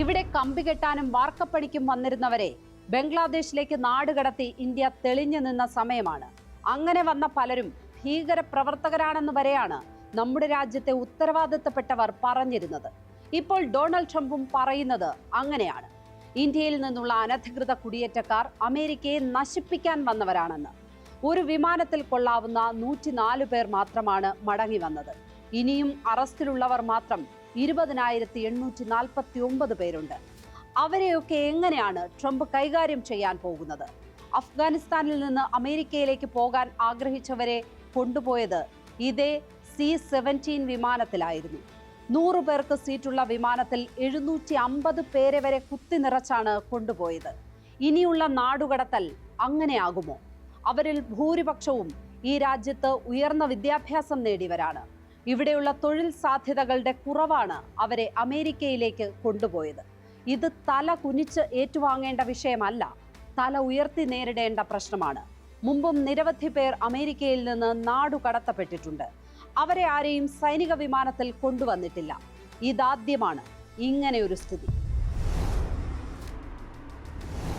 ഇവിടെ കമ്പി കെട്ടാനും വാർക്കപ്പണിക്കും വന്നിരുന്നവരെ ബംഗ്ലാദേശിലേക്ക് നാടുകടത്തി ഇന്ത്യ തെളിഞ്ഞു നിന്ന സമയമാണ്. അങ്ങനെ വന്ന പലരും ഭീകര പ്രവർത്തകരാണെന്ന് വരെയാണ് നമ്മുടെ രാജ്യത്തെ ഉത്തരവാദിത്തപ്പെട്ടവർ പറഞ്ഞിരുന്നത്. ഇപ്പോൾ ഡൊണാൾഡ് ട്രംപും പറയുന്നത് അങ്ങനെയാണ്. ഇന്ത്യയിൽ നിന്നുള്ള അനധികൃത കുടിയേറ്റക്കാർ അമേരിക്കയെ നശിപ്പിക്കാൻ വന്നവരാണെന്ന്. ഒരു വിമാനത്തിൽ കൊള്ളാവുന്ന നൂറ്റിനാല് പേർ മാത്രമാണ് മടങ്ങി വന്നത്. ഇനിയും അറസ്റ്റിലുള്ളവർ മാത്രം ഇരുപതിനായിരത്തി എണ്ണൂറ്റി നാൽപ്പത്തി ഒമ്പത് പേരുണ്ട്. അവരെയൊക്കെ എങ്ങനെയാണ് ട്രംപ് കൈകാര്യം ചെയ്യാൻ പോകുന്നത്? അഫ്ഗാനിസ്ഥാനിൽ നിന്ന് അമേരിക്കയിലേക്ക് പോകാൻ ആഗ്രഹിച്ചവരെ കൊണ്ടുപോയത് ഇതേ സി സെവന്റീൻ വിമാനത്തിലായിരുന്നു. നൂറു പേർക്ക് സീറ്റുള്ള വിമാനത്തിൽ എഴുന്നൂറ്റി അമ്പത് പേരെ വരെ കുത്തി നിറച്ചാണ് കൊണ്ടുപോയത്. ഇനിയുള്ള നാടുകടത്തൽ അങ്ങനെയാകുമോ? അവരിൽ ഭൂരിപക്ഷവും ഈ രാജ്യത്ത് ഉയർന്ന വിദ്യാഭ്യാസം നേടിയവരാണ്. ഇവിടെയുള്ള തൊഴിൽ സാധ്യതകളുടെ കുറവാണ് അവരെ അമേരിക്കയിലേക്ക് കൊണ്ടുപോയത്. ഇത് തല കുനിച്ച് ഏറ്റുവാങ്ങേണ്ട വിഷയമല്ല തല ഉയർത്തി നേരിടേണ്ട പ്രശ്നമാണ്. മുമ്പും നിരവധി പേർ അമേരിക്കയിൽ നിന്ന് നാടു കടത്തപ്പെട്ടിട്ടുണ്ട്. അവരെ ആരെയും സൈനിക വിമാനത്തിൽ കൊണ്ടുവന്നിട്ടില്ല. ഇതാദ്യമാണ് ഇങ്ങനെ ഒരു സ്ഥിതി.